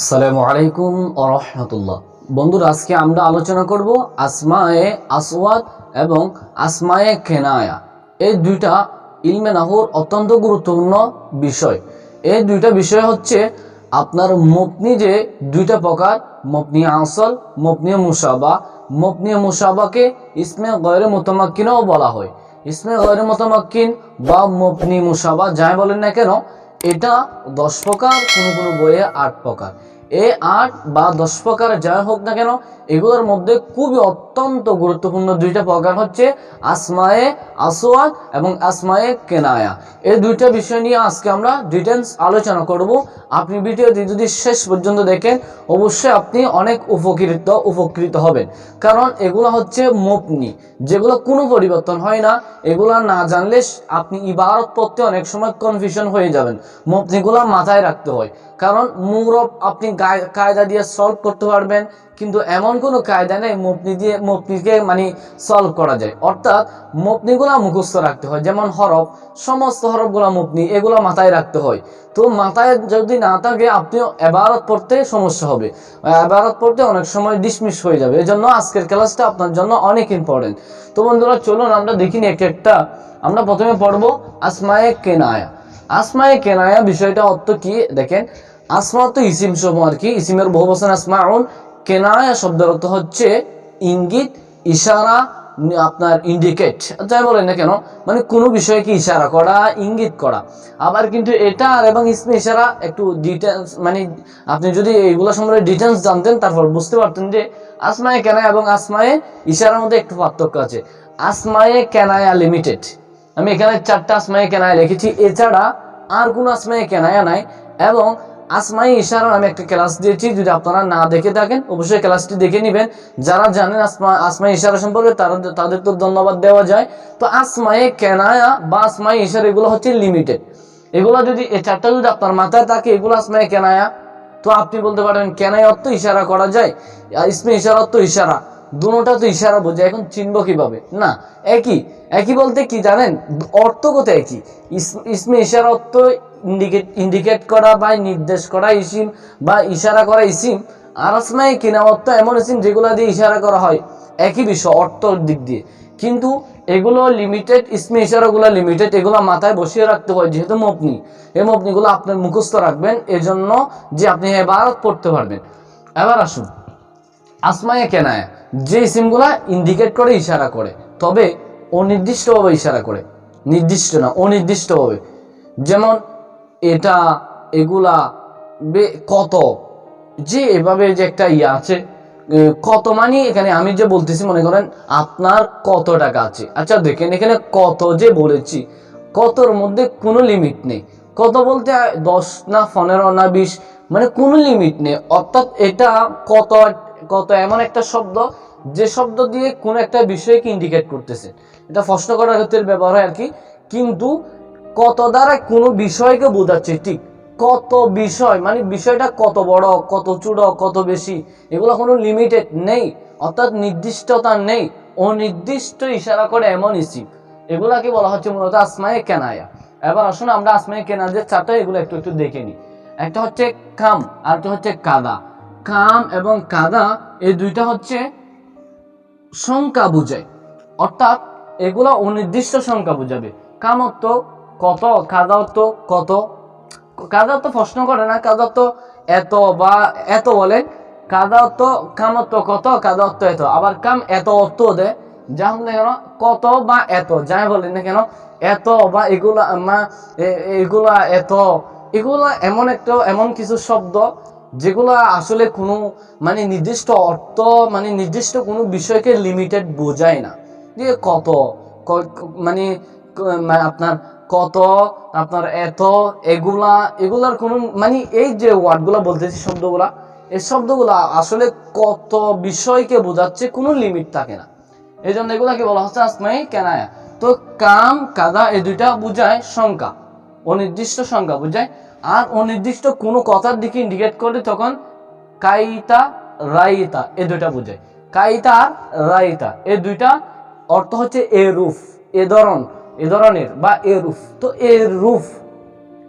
আসসালামু আলাইকুম রহমতুল্লাহ। বন্ধুরা, আজকে আমরা আলোচনা করব আসমায়ে আসওয়াদ এবং আসমায়ে কেনায়া। এই দুইটা ইলমে নাহুর অত্যন্ত গুরুত্বপূর্ণ বিষয়। এই দুইটা বিষয় হচ্ছে আপনার মপনি যে দুইটা প্রকার মপনি আসল মপনি মুসাবা। মপনি মুসাবাকে ইসমে গয়রে মোতামাক্কিনও বলা হয়। ইসমে গয়রে মোতামাক্কিন বা মপনি মুসাবা যাই বলেন না কেন এটা দশ প্রকার কোনো কোনো বইয়ে আট প্রকার। এই আট বা দশ প্রকার যাই হোক না কেন, এগুলোর মধ্যে খুবই অত্যন্ত গুরুত্বপূর্ণ দুইটা প্রকার হচ্ছে আসমায়ে আসওয়াদ এবং আসমায়ে কেনায়া। এই দুইটা বিষয় নিয়ে আজকে আমরা ডিটেলস আলোচনা করব। আপনি ভিডিওটি যদি শেষ পর্যন্ত দেখেন, অবশ্যই আপনি অনেক উপকৃত উপকৃত হবেন। কারণ এগুলো হচ্ছে মপনি, যেগুলো কোনো পরিবর্তন হয় না। এগুলো না জানলে আপনি ইবারত পড়তে অনেক সময় কনফিউশন হয়ে যাবেন। মপনিগুলো মাথায় রাখতে হয়। কারণ মুরব আপনি কায়দা দিয়ে সলভ করতে পারবেন, কিন্তু এমন কোনো কায়দা নেই মপনি দিয়ে মপনিকে মানে সলভ করা যায়। অর্থাৎ মপনিগুলা মুখস্থ রাখতে হয়, যেমন হরফ, সমস্ত হরফগুলা মপনি এগুলো মাথায় রাখতে হয়। তো মাথায় যদি না থাকে আপনি এবারত পড়তে সমস্যা হবে। এবারত পড়তে অনেক সময় ডিসমিস হয়ে যাবে। এই জন্য আজকের ক্লাসটা আপনার জন্য অনেক ইম্পর্টেন্ট তো বন্ধুরা, চলুন আমরা দেখিনি এক একটা আমরা প্রথমে পড়ব আসমায়ে কেনায়া। আসমায়ে কেনায়া বিষয়টা অর্থ কি? দেখেন আসমা তো ইসিম সমূহ আর কি, ইসিমের বহু বছর আসমাউন, কেনায়া শব্দের অর্থ হচ্ছে ইঙ্গিত, ইশারা আপনার ইন্ডিকেট যাই বলেন না কেন? মানে কোনো বিষয়কে ইশারা করা, ইঙ্গিত করা। আবার কিন্তু এটা আর এবং ইসমে ইশারা একটু ডিটেলস মানে আপনি যদি এইগুলো সম্পর্কে ডিটেলস জানতেন, তারপর বুঝতে পারতেন যে আসমায়ে কেনায়া এবং আসমায়ে ইশারার মধ্যে একটু পার্থক্য আছে। আসমায়ে কেনায়া লিমিটেড আমি এখানে চারটা আসমায়ে কেনায়া লিখেছি, এছাড়া আর কোনো আসমায়ে কেনায়া নাই, এবং আসমাই ইশারা আমি একটা ক্লাস দিয়েছি, যদি আপনারা না দেখে থাকেন, অবশ্যই ক্লাসটি দেখে নেবেন। যারা জানেন আসমা, আসমাই ইশারা সম্পর্কে, তারা তাদের তো ধন্যবাদ দেওয়া যায়। তো আসমায়ে কেনায়া বা আসমাই ইশারা, এগুলো হচ্ছে লিমিটেড এগুলো যদি, এই চারটা যদি আপনার মাথায় থাকে, এগুলো আসমায়ে কেনায়া। তো আপনি বলতে পারেন, কেনায় অর্থ ইশারা করা যায় ইসমে ইশারা অর্থ ইশারা। দুটোটা তো ইশারা বোঝে, এখন চিনবো কীভাবে? না, একই একই বলতে কি জানেন? অর্থ কোথায় একই? ইসমে ইশারা অর্থ ইন্ডিকেট ইন্ডিকেট করা বা নির্দেশ করা ইসিম বা ইশারা করা ইসিম। আর আসমাই কিনা অর্থ এমন ইসিম যেগুলো দিয়ে ইশারা করা হয়, একই বিষয় অর্থর দিক দিয়ে। কিন্তু এগুলো লিমিটেড ইসমে ইশারাগুলো লিমিটেড এগুলো মাথায় বসিয়ে রাখতে হয়, যেহেতু মপনি এই মপনিগুলো আপনার মুখস্থ রাখবেন, এজন্য যে আপনি এবার পড়তে পারবেন। এবার আসুন, আসমায়ে কেনায়। যে সিমগুলা ইন্ডিকেট করে ইশারা করে, তবে অনির্দিষ্টভাবে ইশারা করে। নির্দিষ্ট না, অনির্দিষ্টভাবে। যেমন এটা, এগুলা, বে- কত? যে এভাবে যে একটা ইয়ে আছে কত মানে এখানে আমি যে বলতেছি, মনে করেন আপনার কত টাকা আছে। আচ্ছা দেখেন এখানে কত যে বলেছি, কতর মধ্যে কোনো লিমিট নেই। কত বলতে দশ না পনেরো না বিশ মানে কোনো লিমিট নেই। অর্থাৎ এটা কত কত এমন একটা শব্দ যে শব্দ দিয়ে কোনো একটা বিষয়কে ইন্ডিকেট করতেছে। এটা প্রশ্ন করার ক্ষেত্রে ব্যবহার হয় আর কি, কিন্তু কত দ্বারা কোনো বিষয়কে বোঝাচ্ছে? ঠিক, কত বিষয় মানে বিষয়টা কত বড়, কত চূড়, কত বেশি, এগুলো কোনো লিমিটেড নেই, অর্থাৎ নির্দিষ্টতা নেই, অনির্দিষ্ট ইশারা করে এমন ইসিম। এগুলাকে বলা হচ্ছে মূলত আসমায়ে কেনায়া। এবার আসুন আমরা আসমায়ে কেনা যে চারটা এগুলো একটু একটু দেখে নিই। একটা হচ্ছে কাম আর একটা হচ্ছে কাদা। কাম এবং কাদা, এই দুইটা হচ্ছে সংখ্যা বুঝায়। অর্থাৎ এগুলো অনির্দিষ্ট সংখ্যা বুঝাবে। কাম অর্থ কত কাদা অর্থ কত। কাদা তো প্রশ্ন করে না কাদা তো এত বা এত বলে। কাদা অর্থ, কাম অর্থ কত কাদা অর্থ এত। আবার কাম এত অর্থ দেয়। যা হোক না কেন, কত বা এত, যাই বলেন না কেন, এত বা এগুলা, মা এগুলা এত। এগুলা এমন একটা, এমন কিছু শব্দ যেগুলো আসলে কোনো মানে নির্দিষ্ট অর্থ মানে নির্দিষ্ট কোনো বিষয়কে লিমিটেড বোঝায় না। যে কত মানে মানে আপনার কত, আপনার এত, এগুলা, এগুলার কোনো মানে এই যে ওয়ার্ডগুলা বলতেছি শব্দগুলা, এই শব্দগুলা আসলে কত বিষয়কে বোঝাচ্ছে কোনো লিমিট থাকে না। এই জন্য এগুলাকে বলা হচ্ছে আসমাই কেনায়া। তো কাম, কাদা, এই দুইটা বুঝায় সংখ্যা। অনির্দিষ্ট সংখ্যা বুঝায় আর অনির্দিষ্ট কোনো কথার দিকে ইন্ডিকেট করলে তখন কাইতা রাইতা, এ দুইটা বুঝায়। কাইতা রাইতা, এ দুইটা অর্থ হচ্ছে এ রুফ এ ধরন, এ ধরনের বা এ রুফ তো এ রুফ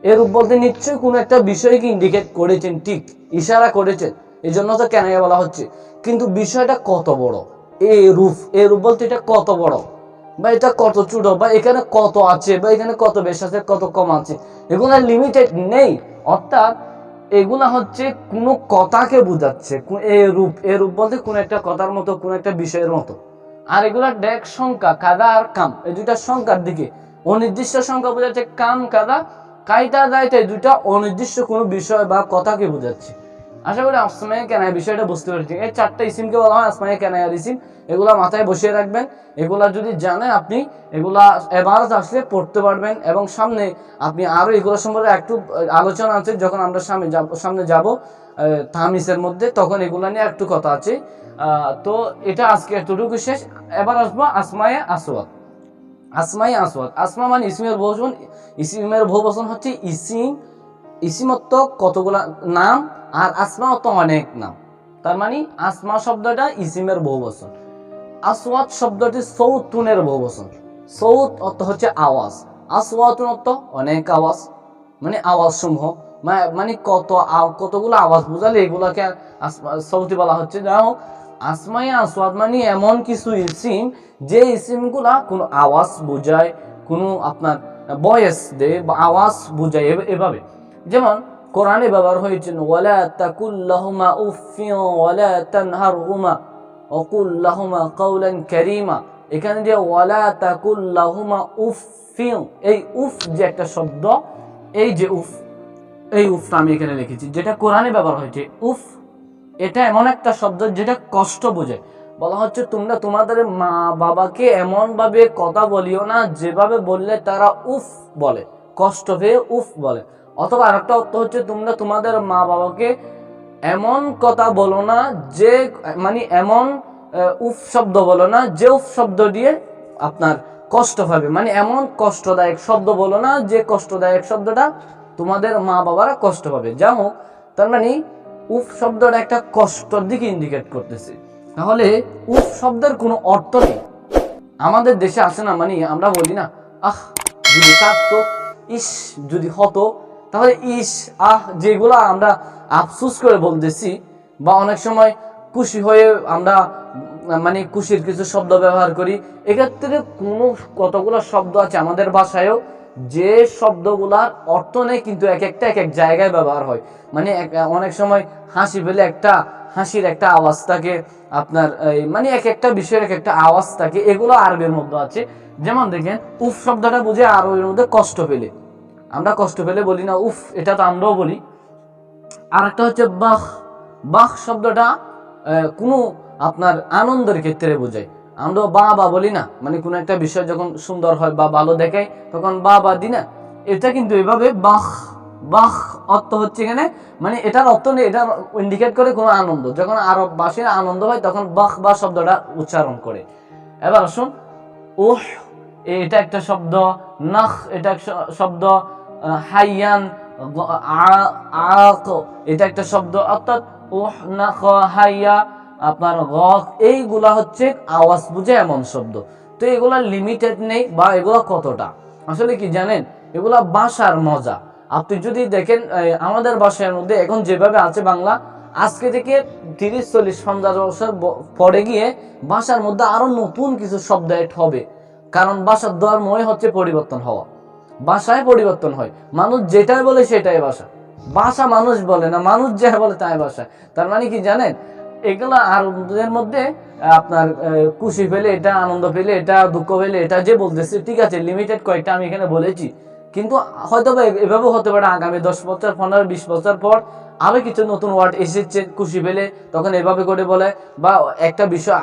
এর রূপ বলতে নিশ্চয়ই কোনো একটা বিষয়কে ইন্ডিকেট করেছেন, ঠিক, ইশারা করেছেন এই জন্য তো কেন বলা হচ্ছে। কিন্তু বিষয়টা কত বড়? এ রূপ এ রূপ বলতে এটা কত বড়? বা এটা কত ছোট? বা এখানে কত আছে? বা এখানে কত বেশি আছে, কত কম আছে? এগুলো লিমিটেড নেই। অর্থাৎ এগুলা হচ্ছে কোনো কথাকে বোঝাচ্ছে এ রূপ এ রূপ বলতে কোনো একটা কথার মতো, কোনো একটা বিষয়ের মতো। আর এগুলা ডেক সংখ্যা, কাদা আর কাম, এই দুইটা সংখ্যার দিকে। অনির্দিষ্ট সংখ্যা বোঝাচ্ছে কাম, কাদা কাইটা এই দুইটা অনির্দিষ্ট কোনো বিষয় বা কথাকে বোঝাচ্ছে। আশা করি আসমাই কেনায় বিষয়টা বুঝতে পেরেছি। এই চারটা ইসিমকে বলা হয় আসমাই কেনায়ার ইসিম এগুলা মাথায় বসিয়ে রাখবেন। এগুলা যদি জানেন আপনি, এগুলা এবারত আসলে পড়তে পারবেন এবং সামনে আপনি আরও এগুলো সম্পর্কে একটু আলোচনা আছে, যখন আমরা সামনে যাব সামনে যাব তামিসের মধ্যে, তখন এগুলা নিয়ে একটু কথা আছে। তো এটা আজকে এতটুকু শেষ। এবার আসব আসমায়ে আসওয়াদ। আসমাই আসওয়াদ। আসমা মানে ইসিমের বহুবচন। ইসিমের বহুবচন হচ্ছে ইসিম। ইসিমত্ব কতগুলা নাম? আর আসমা অত অনেক নাম। তার মানে আসমা শব্দটা ইসিমের বহুবচন আসওয়াত শব্দটি সৌতুনের বহুবচন সৌত অর্থ হচ্ছে আওয়াজ। আসওয়াতুন অর্থ অনেক আওয়াজ। মানে আওয়াজ সমূহ মানে কত কতগুলো আওয়াজ বোঝালে এগুলাকে সৌতি বলা হচ্ছে। যাই হোক আসমাই আসওয়াদ মানে এমন কিছু ইসিম যে ইসিমগুলা কোনো আওয়াজ বোঝায়, কোনো আপনার বয়েস দেয় বা আওয়াজ বোঝায় এভাবে। যেমন কোরআনে ব্যবহার হয়েছে, ওয়ালা ওয়ালা তানহারহুমা কৌলান কারীমা। এখানে যে ওয়ালা এই উফ যে একটা শব্দ, এই যে উফ, এই আমি এখানে লিখেছি, যেটা কোরআনে ব্যবহার হয়েছে। উফ, এটা এমন একটা শব্দ যেটা কষ্ট বোঝায় বলা হচ্ছে তোমরা তোমাদের মা বাবাকে এমন ভাবে কথা বলিও না, যেভাবে বললে তারা উফ বলে, কষ্ট পেয়ে উফ বলে। অথবা আরেকটা অর্থ হচ্ছে তোমরা তোমাদের মা বাবাকে এমন কথা বলো না যে মানে এমন উফ শব্দ বলো না যে উফ শব্দ দিয়ে আপনার কষ্ট পাবে। মানে এমন কষ্টদায়ক শব্দ বলো না যে কষ্টদায়ক শব্দটা তোমাদের মা বাবারা কষ্ট পাবে। যা হোক, তার মানে উফ শব্দটা একটা কষ্টর দিকে ইন্ডিকেট করতেছে। তাহলে উফ শব্দের কোনো অর্থ নেই। আমাদের দেশে আসে না মানে আমরা বলি না, আহ, যদি থাকতো ইস, যদি হতো তাহলে ইস, আহ, যেগুলো আমরা আফসুস করে বলতেছি, বা অনেক সময় খুশি হয়ে আমরা মানে খুশির কিছু শব্দ ব্যবহার করি, এক্ষেত্রে কোনো কতগুলো শব্দ আছে আমাদের ভাষায়ও যে শব্দগুলার অর্থ নেই কিন্তু এক একটা, এক এক জায়গায় ব্যবহার হয়। মানে অনেক সময় হাসি পেলে একটা, হাসির একটা আওয়াজ থাকে, আপনার মানে এক একটা বিষয়ের এক একটা আওয়াজ থাকে, এগুলো আরবের মধ্যে আছে। যেমন দেখেন, উফ শব্দটা বুঝে আরবের মধ্যে কষ্ট পেলে। আমরা কষ্ট পেলে বলি না, উফ, এটা তো আমরাও বলি। আর একটা হচ্ছে বাহ। বাহ শব্দটা কোনো আপনার আনন্দের ক্ষেত্রে বোঝায়। আমরা বা বা বলি না। মানে কোনো একটা বিষয় যখন সুন্দর হয় বা ভালো দেখায়, তখন বা বা দি না। এটা কিন্তু এভাবে বাহ বাহ অর্থ হচ্ছে এখানে মানে এটার অর্থ নেই, এটা ইন্ডিকেট করে কোনো আনন্দ। যখন আরব বাসীর আনন্দ হয় তখন বাহ বা শব্দটা উচ্চারণ করে। এবার আসুন উহ এটা একটা শব্দ, নাখ, এটা শব্দ হাইয়ান এটা একটা শব্দ, অর্থাৎ উহ, নাখ, হাইয়া, আপনার গক, এইগুলা হচ্ছে আওয়াজ বুঝে এমন শব্দ। তো এগুলা লিমিটেড নেই বা এগুলা কতটা? আসলে কি জানেন? এগুলা ভাষার মজা। আপনি যদি দেখেন আমাদের ভাষার মধ্যে এখন যেভাবে আছে বাংলা, আজকে থেকে তিরিশ, চল্লিশ, পঞ্চাশ বছর পরে গিয়ে ভাষার মধ্যে আরও নতুন কিছু শব্দ এড হবে। কারণ ভাষার ধর্মই হচ্ছে পরিবর্তন হওয়া। বাসায় পরিবর্তন হয়। মানুষ যেটাই বলে সেটাই বাসা। বাসা মানুষ বলে না, মানুষ যা বলে তাই ভাষা তার মানে কি জানেন? এগুলো আরবদের মধ্যে আপনার খুশি পেলে এটা, আনন্দ পেলে এটা, দুঃখ পেলে এটা, যে বলতেছে, ঠিক আছে লিমিটেড কয়েকটা আমি এখানে বলেছি। কিন্তু হয়তো বা এভাবে হতে পারে, আগামী দশ বছর, পনেরো, বিশ বছর পর আরও কিছু নতুন ওয়ার্ড এসেছে, খুশি পেলে, তখন এভাবে করে বলে। বা একটা বিষয়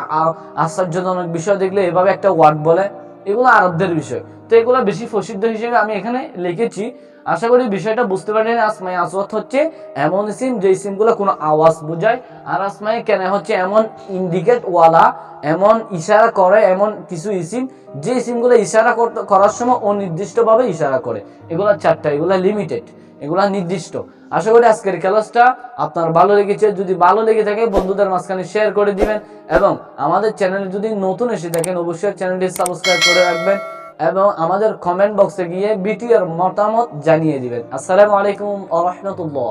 আশ্চর্যজনক বিষয় দেখলে এভাবে একটা ওয়ার্ড বলে। এগুলো আরবদের বিষয়। তো এগুলো বেশি প্রসিদ্ধ হিসেবে আমি এখানে লিখেছি। আশা করি বিষয়টা বুঝতে পারেন আসমাই আসওয়াত হচ্ছে এমন সিম যে সিমগুলো কোনো আওয়াজ বোঝায়। আর আসমাই কেন হচ্ছে এমন ইন্ডিকেট ওয়ালা, এমন ইশারা করে, এমন কিছু ইসিম যে সিমগুলো ইশারা করার সময় অনির্দিষ্টভাবে ইশারা করে। এগুলো চারটা, এগুলো লিমিটেড এগুলা নির্দিষ্ট। আশা করি আজকের ক্লাসটা আপনার ভালো লেগেছে। যদি ভালো লেগে থাকে, বন্ধুদের মাঝখানে শেয়ার করে দিবেন এবং আমাদের চ্যানেল যদি নতুন এসে থাকেন, অবশ্যই চ্যানেলটি সাবস্ক্রাইব করে রাখবেন এবং আমাদের কমেন্ট বক্সে গিয়ে বিটিআর মতামত জানিয়ে দিবেন। আসসালামু আলাইকুম আ রহমতুল্লাহ।